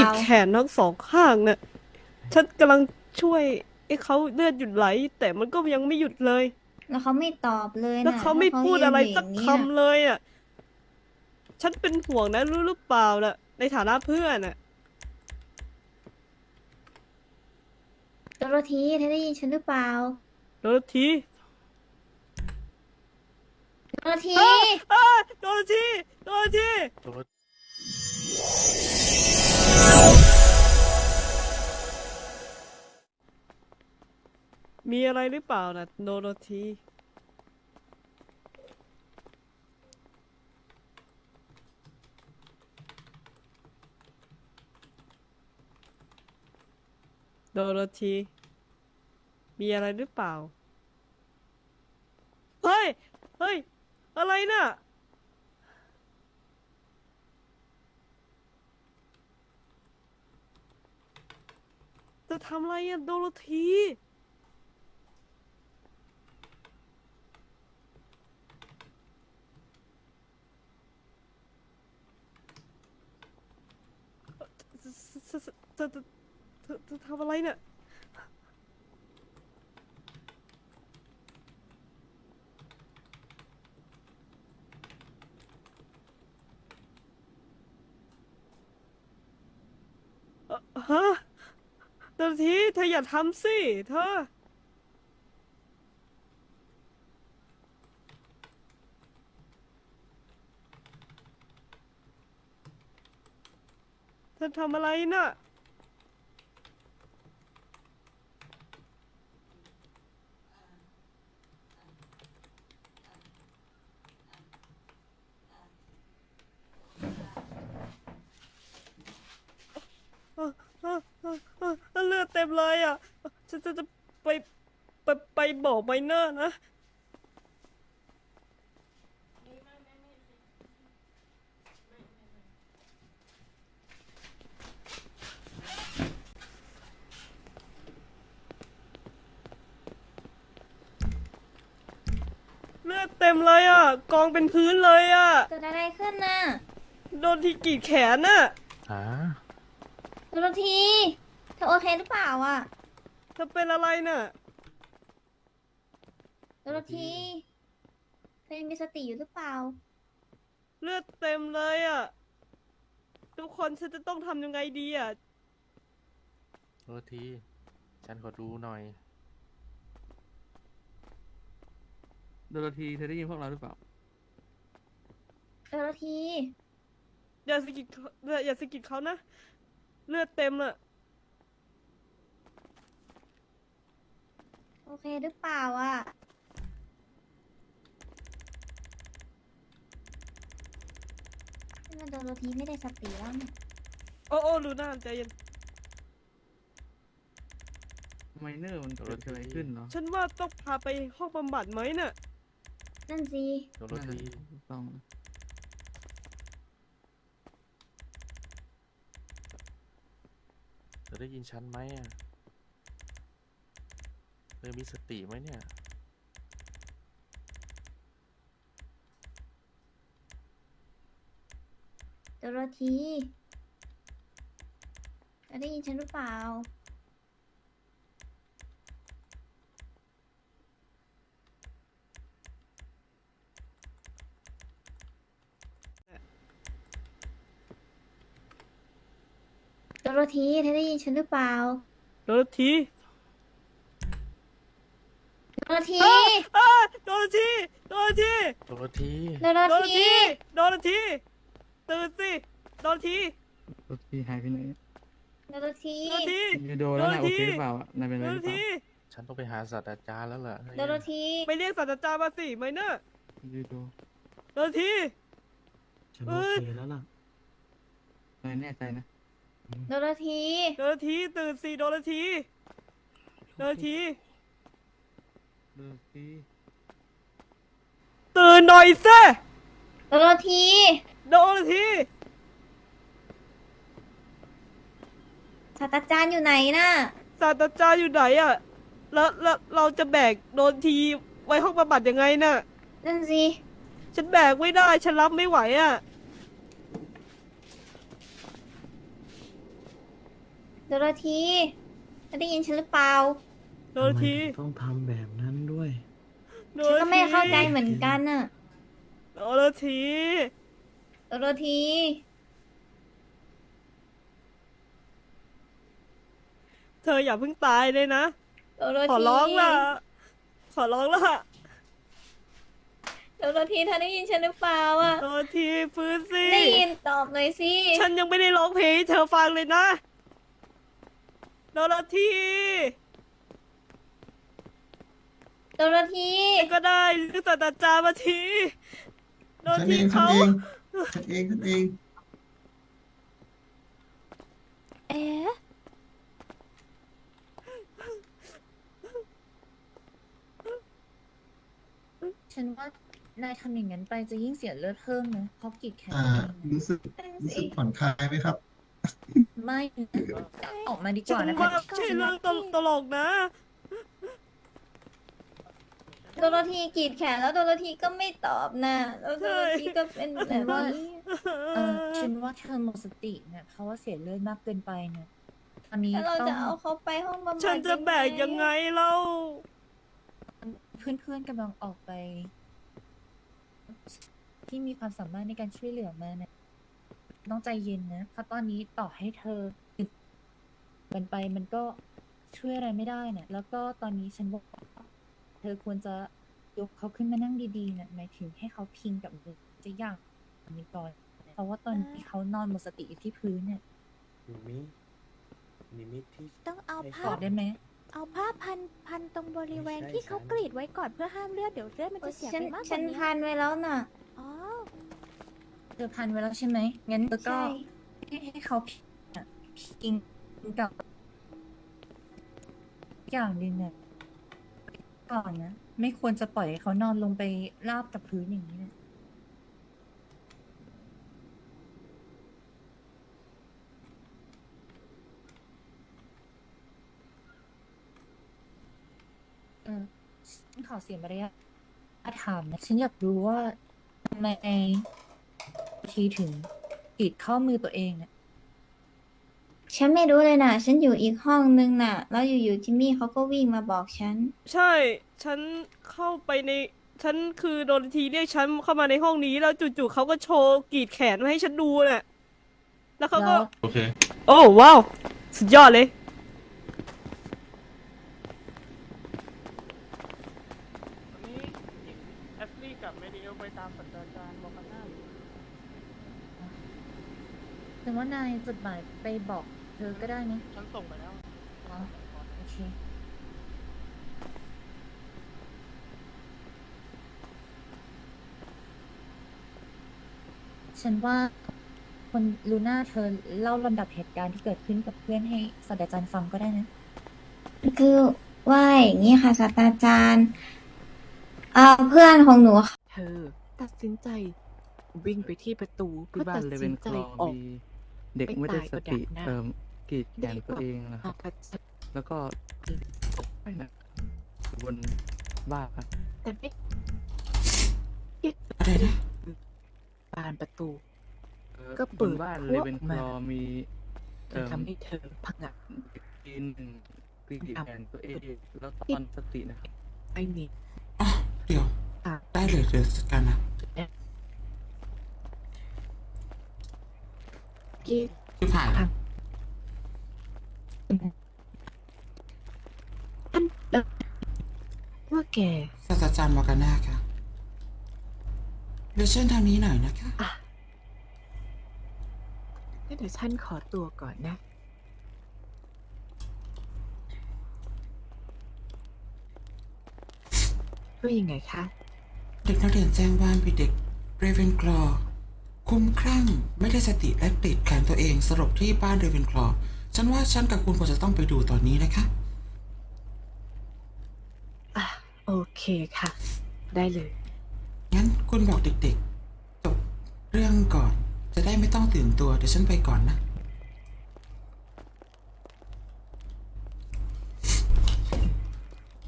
ติดแขนทั้งสองข้างน่ะ ฉันกำลังช่วยไอ้เขาเลือดหยุดไหล แต่มันก็ยังไม่หยุดเลย แล้วเขาไม่ตอบเลยนะแล้วเขาไม่พูดอะไรสักแล้วคำเขายืนอย่างนี้น่ะเลยอะ ฉันเป็นห่วงนะรู้หรือเปล่าน่ะ ในฐานะเพื่อนอะโดโรธีเธอได้ยินฉันหรือเปล่าโดนทีโดโรธีอ้าโดนทีโดนทีโดน มีอะไรหรือเปล่านะโดนทีโดโรธี มีอะไรหรือเปล่า เฮ้ย เฮ้ย อะไรน่ะ จะทำอะไรอะโดโรธีอเธอเธอเธอเธอทำอะไรเนี่ย เอ่อฮะเดี๋ยวทีเธออย่าทำสิ เธอ เธอทำอะไรน่ะ เอ่อเอ่อเอ่อเอ่อเลือดเต็มเลยอะ ฉันจะจะไปไปไปบอกไมเนอร์นะ เลือดเต็มเลยอะ กองเป็นพื้นเลยอะ เกิดอะไรขึ้นน่ะโดนที่กรีดแขนน่ะหาโดโร ธีเธอโอเคหรือเปล่าอะเธอเป็นอะไรน่ะโดโรธีเธอยังมีสติอยู่หรือเปล่า เลือดเต็มเลยอะ ทุกคนฉันจะต้องทำยังไงดีอะ โทษที ฉันขอดูหน่อย โดโรธีเธอได้ยินพวกเราหรือเปล่า โดโรธีอย่าสะกิดเขาอย่าอย่าสะกิดเขานะ เลือดเต็มอะ โอเคหรือเปล่าอะฉันว่าโดโรธีไม่ได้สติแล้วเนี่ยโอ้โอ้ลูน่าใจเย็น ไมเนอร์มันเกิดอะไรขึ้นเนาะฉันว่าต้องพาไปห้องบำบัดไหมน่ะ นั่นสิ โดนน่าจะทีถูกต้องนะเธอได้ยินฉันไหมอะ เธอมีสติไหมเนี่ย โดโรธีเธอได้ยินฉันหรือเปล่า โดโรธีเธอได้ยินฉันหรือเปล่า โดนทีโดโรธี อ้าอ้าโดนทีโดนทีโดนทีโดโรโดนธีทีโดนทีตื่นสิโดนทีโดโรธีหายไปไหนโดโรธีโดนทียูโดแล้วนะโดโรธีโอเคหรือเปล่าอะนายเป็นอะโดไรหนรือเปล่าทีฉันต้องไปหาศาสตราจารย์แล้วล่ะเฮ้ยโดโรธีไปเรียกศาสตราจารย์มาสิไมเนอร์ยูโดโดนที ฉันเอ้โอยเคแล้วล่ะ นายแน่ใจนะโดโรธีโดนทีตื่นสิโดนทีโดนทีโดโรธี ตื่นหน่อยสิโดโรธีโดนทีศาสตราจารย์อยู่ไหนน่ะ ศาสตราจารย์อยู่ไหนอะแล้วแล้วเราจะแบกโดนทีไว้ห้องบำบัดยังไงน่ะ นั่นสิฉันแบกไม่ได้ ฉันรับไม่ไหวอะโดโรธีเธอได้ยินฉันหรือเปล่าโดนที ทำไมถึงต้องทำแบบนั้นด้วยโด ฉันนก็ไม่เข้าใจเหมือนกันน่ะโดนทีโดโรธีเธออย่าเพิ่งตายเลยนะ โดโรธีขอร้องล่ะ ขอร้องล่ะ โดโรธีเธอได้ยินฉันหรือเปล่าอะโดนทีฟื้นสิได้ยินตอบหน่อยสิฉันยังไม่ได้ร้องเพลงให้เธอฟังเลยนะ โดนที โดโรธีก็ได้เรื่องศาสตราจารย์มาทีโดนฉันทีเองฉันเขาเองฉันเองฉันเองเอ๊ะฉันว่านายทำอย่างนั้นไปจะยิ่งเสียเลือดเพิ่มนะเพราะกรีดแขนอ่าตัวเองรู้สึกนั่นรู้สึสิกผ่อนคลายไหมครับ ไม่นะออกมาดีกฉัว่านนะว่าคะ ไม่ใช่เรื่องตลกนะ โดโรธีกรีดแขนแล้วโดโรธีก็ไม่ตอบนะแล้วโดโรธีก็เป็นแบบนี้เออฉันว่าเธอหมดสติเนี่ยเพราะว่าเสียเลือดมากเกินไปเนี่ยตอนนี้แล้วเราต้จะองเอาเขาไปห้องบำบัดฉันจะแบกยังไงเล่าเพื่อนๆกำลังออกไป ที่มีความสามารถในการช่วยเหลือมาเนี่ยต้องใจเย็นนะเพราะตอนนี้ต่อให้เธอกันไปมันก็ช่วยอะไรไม่ได้เนี่ยแล้วก็ตอนนี้ฉันบอกว่า เธอควรจะยกเขาขึ้นมานั่งดีๆเนี่ยหมายถึงให้เขาพิงกับมือจะยากมีก่อนเพราะว่าตอนนี้เขานอนหมดสติอยู่ที่พื้นเนี่ยนิมินิมิที่ต้องเอาไม่บผ้าอกได้ไหมเอาผ้าพันพันตรงบริเวณไม่ใช่ที่เขาฉันกรีดไว้ก่อนเพื่อห้ามเลือดเดี๋ยวเลือดมันจะเสียฉันไปมากกฉัว่านนี้พันไว้แล้วน่ะ อ๋อเธอพันไว้แล้วใช่ไหมงั้นเธอก็ใช่ ให้ให้เขาพิงอะพิงกับอย่างหนึ่งเนี่ย ก่อนนะ ไม่ควรจะปล่อยให้เขานอนลงไปราบกับพื้นอย่างนี้นะเออฉันขอเสียมารยาทถามนะ ฉันอยากรู้ว่าทำไมทีถึงกรีดข้อมือตัวเองเนี่ย ฉันไม่รู้เลยน่ะฉันอยู่อีกห้องนึงน่ะ แล้วอยู่ๆจิมมี่เขาก็วิ่งมาบอกฉัน ใช่ ฉันเข้าไปใน ฉันคือโดนทีเรียกฉันเข้ามาในห้องนี้ แล้วจู่ๆเขาก็โชว์กรีดแขนมาให้ฉันดูน่ะ แล้วเขาก็แล้วโอเค โอ้ว้าว สุดยอดเลย วันนี้แอสลี่กับเมดิเอลไปตามสัญญาจารย์บอกกันหน้าแต่ว่านายจดหมายไปบอก เธอก็ได้นะฉันส่งไปแล้วอ๋อโอเคฉันว่าคนลูน่าเธอเล่าลำดับเหตุการณ์ที่เกิดขึ้นกับเพื่อนให้ศาสตราจารย์ฟังก็ได้นะ คือว่าอย่างนี้ค่ะศาสตราจารย์เอ่อเพื่อนของหนูเธอตัดสินใจ วิ่งไปที่ประตูเพื่ที่อบ้าตันดเลสิเวนนใจคลอออกมีเด็กไม่ได้สติไปตายก็ดักหน้าเอ่อ กรีดแขนตัวเองนะครับอาจจะแล้วก็ไปนะบนบ้านครับแต่ไม่อะไรนะบานประตู เอ่อก็เปิดบนบ้านพเลวกเวนคมาลอมี จเอ่นอทำให้เธอพังงะปีนหนึ่งกรีดแขนตัวเองแล้วตอนสตินะครับ ไอ้นี่อ๋อเดี๋ยวอะได้เลยเดี๋ยวจัดการนะกี้คือผ่านพัง ท่านแล้วว่าแกศาสตราจารย์มอร์กาน่าค่ะเดี๋ยวเชิญทางนี้หน่อยนะคะ งั้นเดี๋ยวฉันขอตัวก่อนนะ ว่ายังไงคะ เด็กนักเรียนแจ้งว่ามีเด็กเรเวนคลอคุ้มคลั่ง ไม่ได้สติและกรีดแขนตัวเองสลบที่บ้านเรเวนคลอ ฉันว่าฉันกับคุณควรจะต้องไปดูตอนนี้นะคะ อะโอเคค่ะ ได้เลย งั้นคุณบอกเด็กๆจบเรื่องก่อน จะได้ไม่ต้องตื่นตัว เดี๋ยวฉันไปก่อนนะ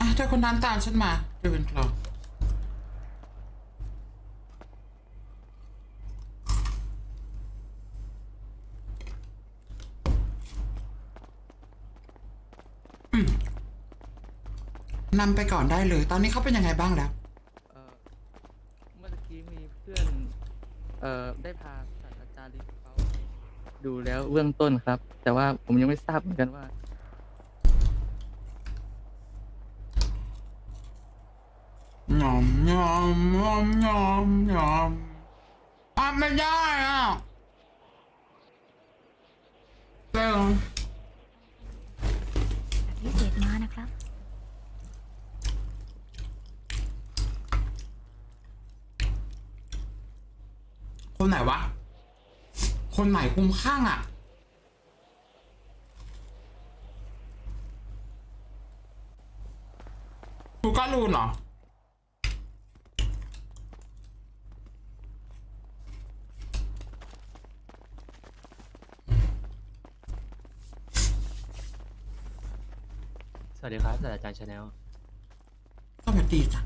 อะถ้าคนนั้นตามฉันมาเรเวนคลอ นำไปก่อนได้เลย ตอนนี้เขาเป็นยังไงบ้างแล้ว เอ่อเมื่อกี้มีเพื่อน เอ่อ ได้พาศาสตราจารย์ลิเขาดูแล้วเบื้องต้นครับ แต่ว่าผมยังไม่ทราบเหมือนกันว่า ยอมยอมยอมยอมยอมทำไม่ได้อะเร็ว พิเศษมานะครับ คน ไหนวะ คนไหนคุมข้างอะ กูก็รูนเหรอสวัสดีครับศาสตราจารย์ชาแนลสวัสดีจ้ะ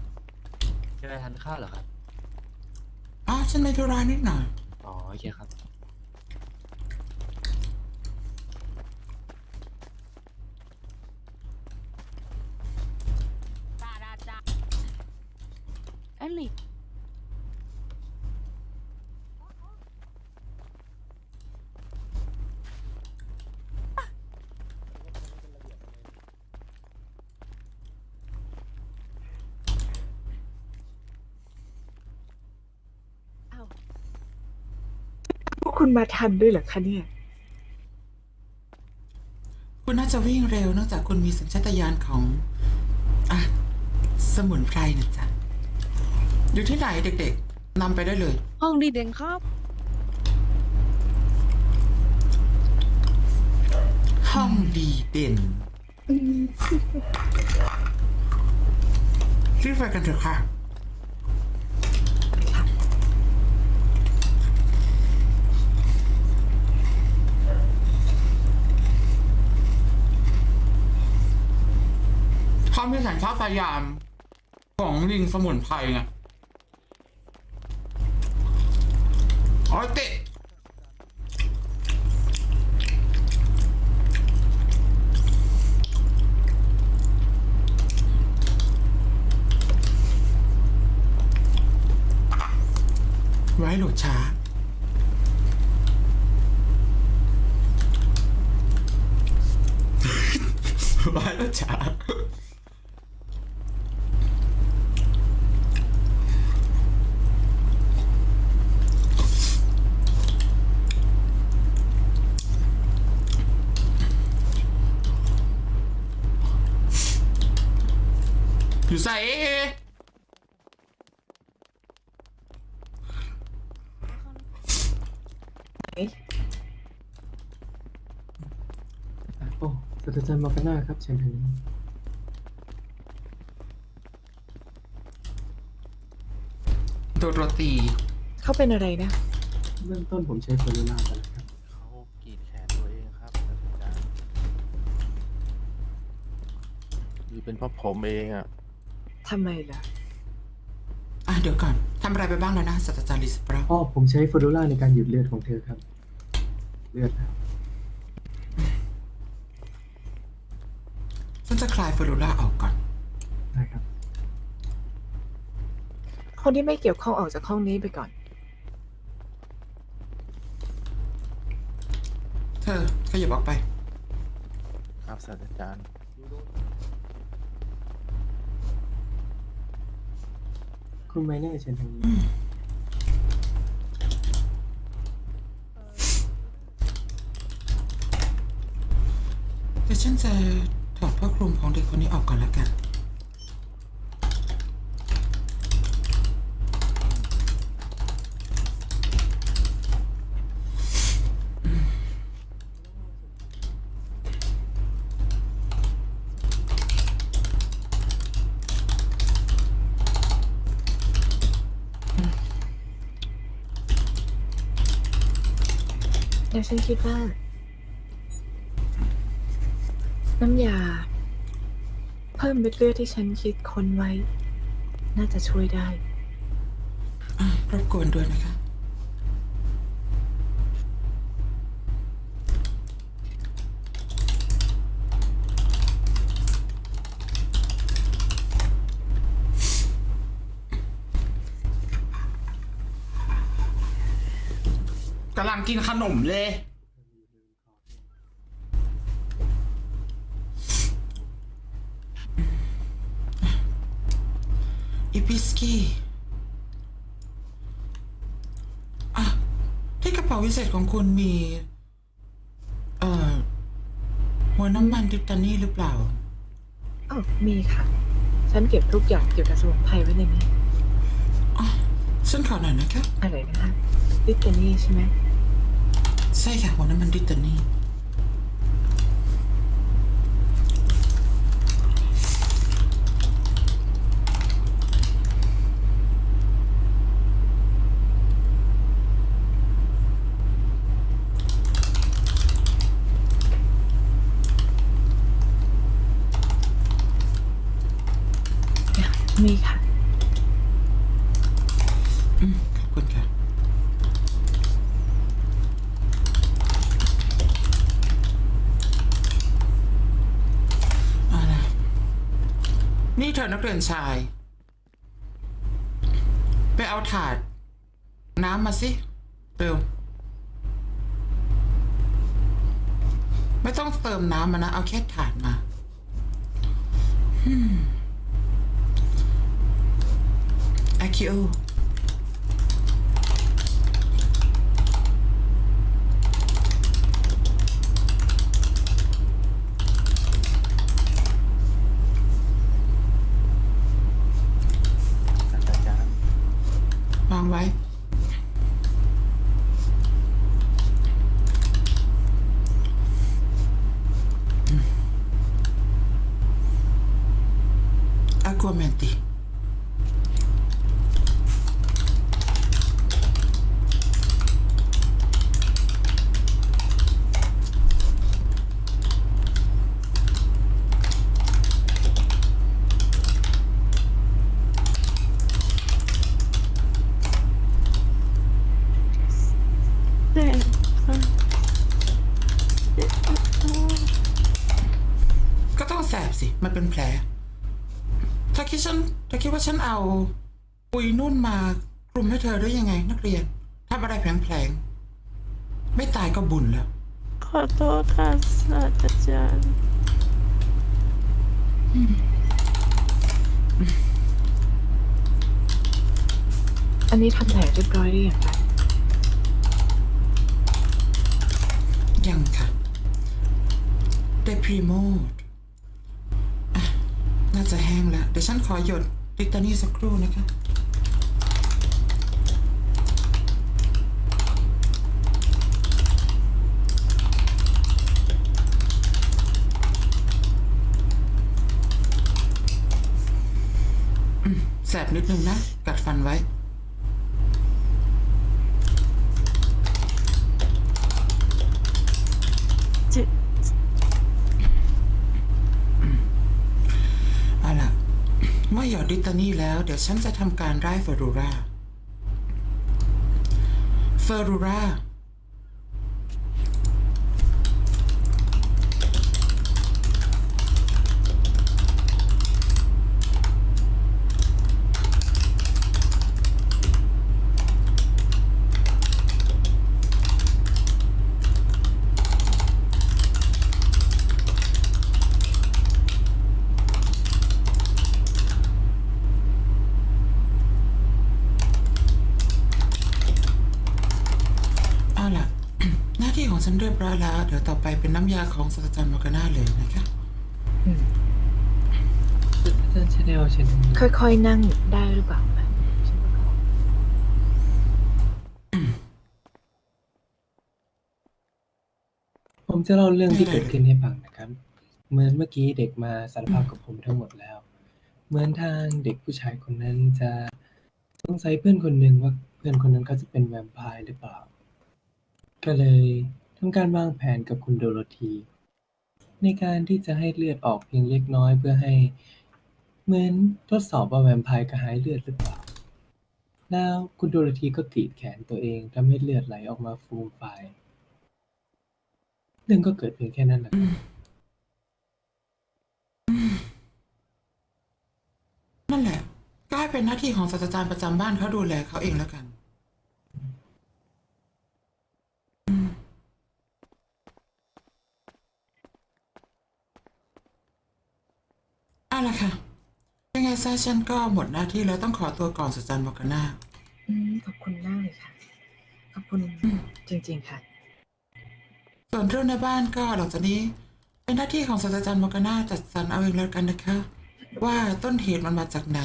จะไปทานข้าวเหรอครับอ๋อ ฉันไม่ธุระนิดหน่อย อ๋อโอเคครับ กคุณมาทันด้วยเหรอคะเนี่ย คุณน่าจะวิ่งเร็วเนื่องจากคุณมีสัญชาตญาณของอะสมุนไพรนะจ๊ะ อยู่ที่ไหนเด็กๆนำไปได้เลย ห้องดีเด่นครับ ห้องดีเด่นรีบไปกันเถอะค่ะ เขามีสัญชาตญาณของลิงสมุนไพรไงอ๋อติไว้โหลดช้าไว้โหลดช้า อยู่ใส่โอ้ศาสตราจารย์มอร์กาน่าครับเชิญทางนี้โดนโรตีเขาเป็นอะไรนะ เบื้องต้นผมใช้โฟลูล่าไปแล้วครับ เขากรีดแขนตัวเองครับศาสตราจารย์นี่เป็นเพราะผมเองอะ ทำไมล่ะ อะเดี๋ยวก่อนทำอะไรไปบ้างแล้วนะศาสตราจารย์ลิสเปราอ๋อผมใช้โฟลูล่าในการหยุดเลือดของเธอครับ เลือดครับฉันจะคลายเฟอรูล่าออกก่อนนะครับ คนที่ไม่เกี่ยวข้องออกจากห้องนี้ไปก่อน เธอขยับออกไป ครับศาสตราจารย์ คุณไมเนอร์เชิญทางนี้แต่ฉันจะถอดผ้าคลุมของเด็กคนนี้ออกก่อนแล้วกัน แล้วฉันคิดว่า น้ำยา เพิ่มเม็ดเลือดที่ฉันคิดค้นไว้ น่าจะช่วยได้ อะรบกวนด้วยนะคะำลังกินขนมเลย อีพิสกี้อะที่กระเป๋าวิเศษของคุณมี เอ่อ หัวน้ำมันดิบตานี่หรือเปล่า อ้าวมีค่ะ ฉันเก็บทุกอย่างเกี่ยวกับสมุนไพรไว้ในนี้ ฉันขอหน่อยนะคะ อะไรนะคะลิตเตอนี่ใช่ไหม ใช่ค่ะหัวน้ำมันดิตานี่มีค่ะ อืมขอบคุณค่ะ เอาล่ะ นี่เธอนักเรียนชาย ไปเอาถาด น้ำมาสิ เร็ว ไม่ต้องเติมน้ำมานะ เอาแค่ถาดมาอาคิโอ ศาสตราจารย์ วางไว้อากวแมนติ ก็ต้องแสบสิ มัน เป็นแผล ถ้าคิดฉันถ้าคิดว่าฉันเอา ปุยนุ่นมากลุ่มให้เธอได้ยังไง นักเรียนทำอะไรแผลงๆไม่ตายก็บุญแล้ว ขอโทษค่ะศาสตราจารย์อันนี้ทำแผลเรียบร้อยหรือยังคะยังค่ะเดพรีโมด น่าจะแห้งแล้ว เดี๋ยวฉันขอหยดลิตานี่สักครู่นะคะ แสบนิดนึงนะ กัดฟันไว้ เอาล่ะ เมื่ อหยอดดิตานี่แล้ว เดี๋ยวฉันจะทำการไล่เฟอรูราเฟอรูราราล่ะ หน้าที่ของฉันเรียบร้อยแล้ว เดี๋ยวต่อไปเป็นน้ำยาของศาส ตราจารย์มอร์กาน่าเลยนะคะอาจารย์ชาแนลฉันค่อยๆนั่งได้หรือเปล่านะฉันว่าเขาผมจะเล่าเรื่องที่เกิดขึ้นให้ฟังนะครับ เหมือนเมื่อกี้เด็กมาสารภาพกับผมทั้งหมดแล้ว เหมือนทางเด็กผู้ชายคนนั้นจะสงสัยเพื่อนคนหนึ่งว่าเพื่อนคนนั้นเขาจะเป็นแวมไพร์หรือเปล่า ก็เลยทำการวางแผนกับคุณโดโรธี ในการที่จะให้เลือดออกเพียงเล็กน้อยเพื่อให้ เหมือนทดสอบว่าแวมไพร์กระหายเลือดหรือเปล่า แล้วคุณโดโรธีก็กรีดแขนตัวเองทำให้เลือดไหลออกมาฟูมฟายเรื่องก็เกิดเพียงแค่นั้นแหละนั่นแหละก็ให้เป็นหน้าที่ของศาสตราจารย์ประจำบ้านเขาดูแลเขาเองแล้วกัน แหละค่ะ ยังไง ซะฉันก็หมดหน้าที่แล้วต้องขอตัวก่อนสุจันบอกกันหน้าอืมขอบคุณมากเลยค่ะ ขอบคุณจริง ๆ ค่ะ ส่วนเรื่องในบ้านก็หลังจากนี้ เป็นหน้าที่ของศาสตราจารย์มอร์กานาจัดสรรเอาเองแล้วกันนะคะ ว่าต้นเหตุมันมาจากไหน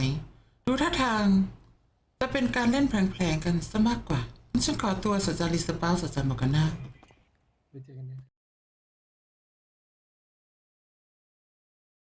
ดูท่าทาง จะเป็นการเล่นแผลงๆกันซะมากกว่า ฉันขอตัวศาสตราจารย์ลิสเปาศาสตราจารย์มอร์กานาไว้เจอกันนะ